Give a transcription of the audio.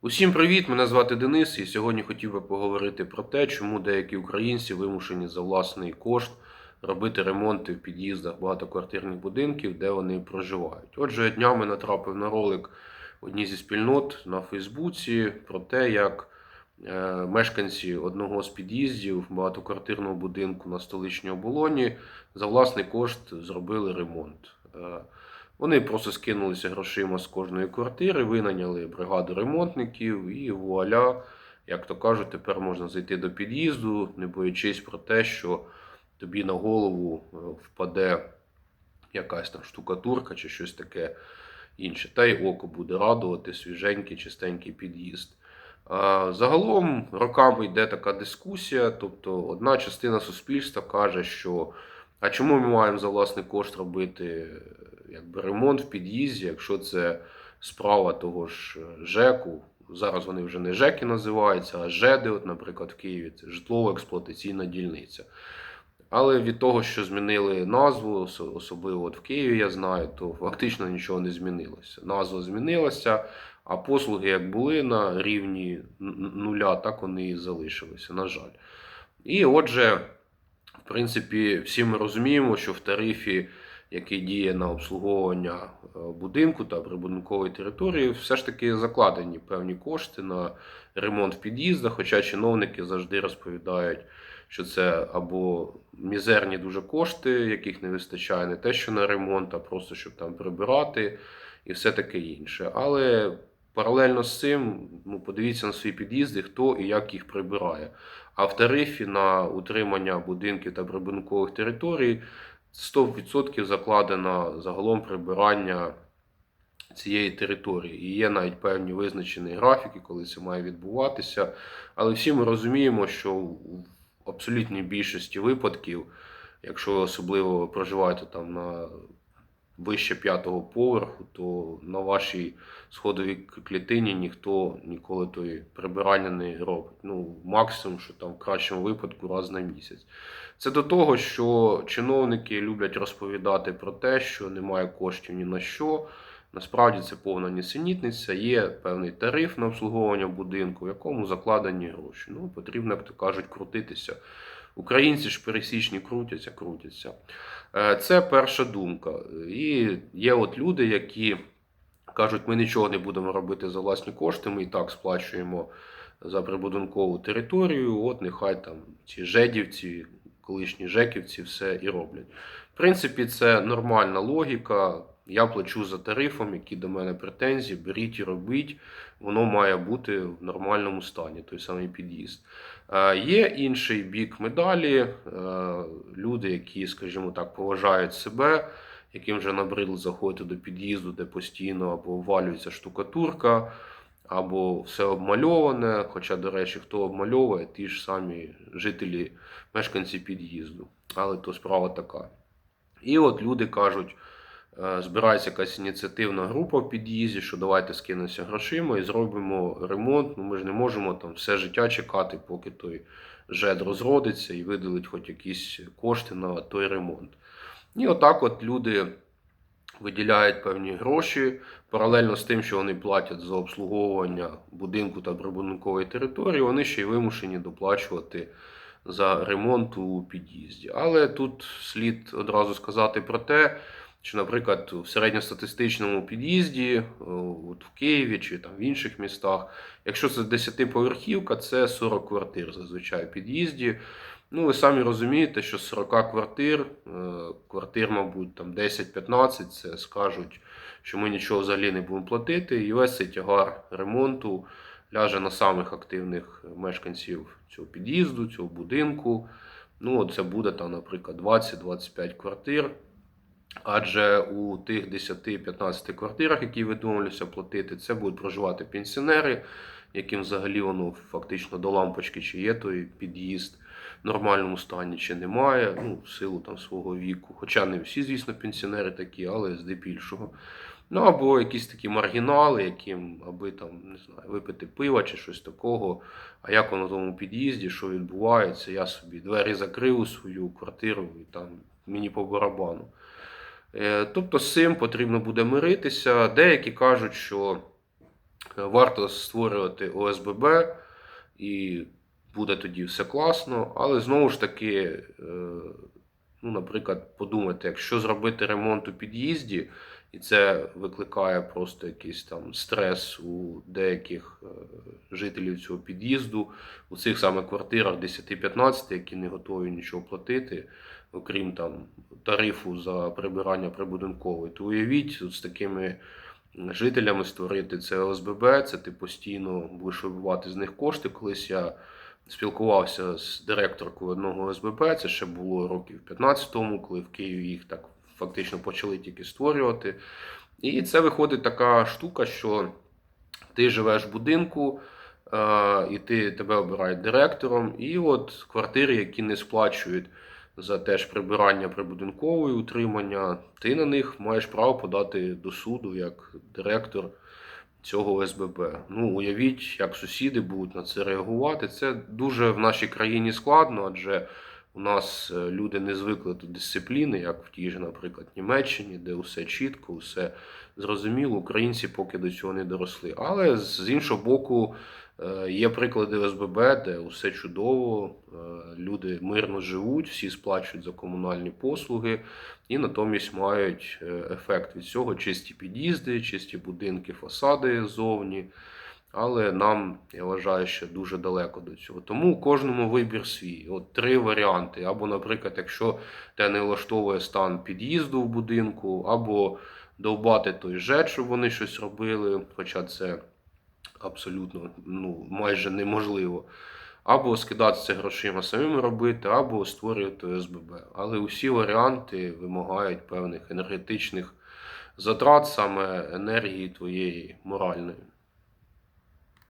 Усім привіт! Мене звати Денис, і сьогодні хотів би поговорити про те, чому деякі українці вимушені за власний кошт робити ремонти в під'їздах багатоквартирних будинків, де вони проживають. Отже, я днями натрапив на ролик одній зі спільнот на Фейсбуці про те, як е, мешканці одного з під'їздів багатоквартирного будинку на столичній оболоні за власний кошт зробили ремонт. Вони просто скинулися грошима з кожної квартири, винайняли бригаду ремонтників і вуаля, як то кажуть, тепер можна зайти до під'їзду, не боячись про те, що тобі на голову е, впаде якась там штукатурка чи щось таке інше. Та й око буде радувати свіженький, чистенький під'їзд. Загалом роками йде така дискусія, тобто одна частина суспільства каже, що а чому ми маємо за власний кошт робити якби, ремонт в під'їзді, якщо це справа того ж е, ЖЕКу. Зараз вони вже не ЖЕКи називаються, а ЖЕДи, от, наприклад, в Києві це житлово-експлуатаційна дільниця. Але від того, що змінили назву, особливо от в Києві, я знаю, то фактично нічого не змінилося. Назва змінилася, а послуги як були на рівні нуля, так вони і залишилися, на жаль. І отже, в принципі, всі ми розуміємо, що в тарифі, який діє на обслуговування е, будинку та прибудинкової території, все ж таки закладені певні кошти на ремонт в під'їздах, хоча чиновники завжди розповідають, що це або мізерні дуже кошти, яких не вистачає, не те, що на ремонт, а просто щоб там прибирати і все таке інше. Але паралельно з цим, ну, подивіться на свої під'їзди, хто і як їх прибирає. А в тарифі на утримання будинків та прибудинкових територій 100% закладено загалом прибирання цієї території. І є навіть певні визначені графіки, коли це має відбуватися. Але всі ми розуміємо, що в абсолютній більшості випадків, якщо ви особливо проживаєте там на вище п'ятого поверху, то на вашій сходовій клітині ніхто ніколи тої прибирання не робить. Ну, максимум, що там в кращому випадку раз на місяць. Це до того, що чиновники люблять розповідати про те, що немає коштів ні на що. Насправді це повна нісенітниця, є певний тариф на обслуговування будинку, в якому закладені гроші. Ну, потрібно, як то кажуть, крутитися. Українці ж пересічні крутяться, крутяться. Е, Це перша думка. І є от люди, які кажуть, ми нічого не будемо робити за власні кошти, ми і так сплачуємо за прибудинкову територію. От нехай там ці жедівці, колишні жеківці все і роблять. В принципі, це нормальна логіка. Я плачу за тарифом, які до мене претензії, беріть і робіть. Воно має бути в нормальному стані, той самий під'їзд. Е, Є інший бік медалі. Е, Люди, які, скажімо так, поважають себе, яким вже набридло заходити до під'їзду, де постійно або ввалюється штукатурка, або все обмальоване. Хоча, до речі, хто обмальовує, ті ж самі жителі, мешканці під'їзду. Але то справа така. І от люди кажуть. Е, Збирається якась ініціативна група в під'їзді, що давайте скинемося грошима і зробимо ремонт. Ну ми ж не можемо там все життя чекати, поки той ЖЕД розродиться і виділить хоч якісь кошти на той ремонт. І отак от люди виділяють певні гроші паралельно з тим, що вони платять за обслуговування будинку та прибудинкової території, вони ще й вимушені доплачувати за ремонт у під'їзді. Але тут слід одразу сказати про те, що, наприклад, в середньостатистичному під'їзді, от в Києві чи там в інших містах, якщо це 10-поверхівка, це 40 квартир зазвичай в під'їзді. Ну, ви самі розумієте, що з 40 квартир, е, квартир, мабуть, там 10-15, це скажуть, що ми нічого взагалі не будемо платити, і весь цей тягар ремонту ляже на самих активних мешканців цього під'їзду, цього будинку. Ну, це буде там, наприклад, 20-25 квартир. Адже у тих 10-15 квартирах, які відмовляються платити, це будуть проживати пенсіонери, яким взагалі воно фактично до лампочки, чи є той під'їзд в нормальному стані, чи немає, ну, в силу там свого віку. Хоча не всі, звісно, пенсіонери такі, але здебільшого. Ну або якісь такі маргінали, яким аби там не знаю, випити пива чи щось такого. А як воно в тому під'їзді, що відбувається, я собі двері закрив у свою квартиру і там мені по барабану. Е, Тобто з цим потрібно буде миритися. Деякі кажуть, що Е, Варто створювати ОСББ і буде тоді все класно. Але знову ж таки, е, ну, наприклад, подумати, якщо зробити ремонт у під'їзді, і це викликає просто якийсь там стрес у деяких жителів цього під'їзду, у цих саме квартирах 10-15, які не готові нічого платити, окрім там тарифу за прибирання прибудинкової, то уявіть, от з такими жителями створити це ОСББ, це ти постійно будеш вибивати з них кошти. Колись я спілкувався з директоркою одного ОСББ, це ще було років 15 тому, коли в Києві їх так фактично почали тільки створювати. І це виходить така штука, що ти живеш в будинку, і ти тебе обирають директором, і от квартири, які не сплачують за теж прибирання прибудинкової утримання, ти на них маєш право подати до суду як директор цього СББ. Ну, уявіть, як сусіди будуть на це реагувати. Це дуже в нашій країні складно, адже у нас е, люди не звикли до дисципліни, як в тій же, наприклад, Німеччині, де усе чітко, усе зрозуміло. Українці поки до цього не доросли. Але з іншого боку, е, є приклади ОСББ, де усе чудово, е, люди мирно живуть, всі сплачують за комунальні послуги і натомість мають ефект від цього чисті під'їзди, чисті будинки, фасади ззовні. Але нам, я вважаю, ще дуже далеко до цього. Тому кожному вибір свій. От три варіанти. Або, наприклад, якщо те не влаштовує стан під'їзду в будинку, або довбати той ЖЕД, щоб вони щось робили, хоча це абсолютно ну, майже неможливо. Або скидатися грошима самим робити, або створювати ОСББ. Але усі варіанти вимагають певних енергетичних затрат, саме енергії твоєї моральної.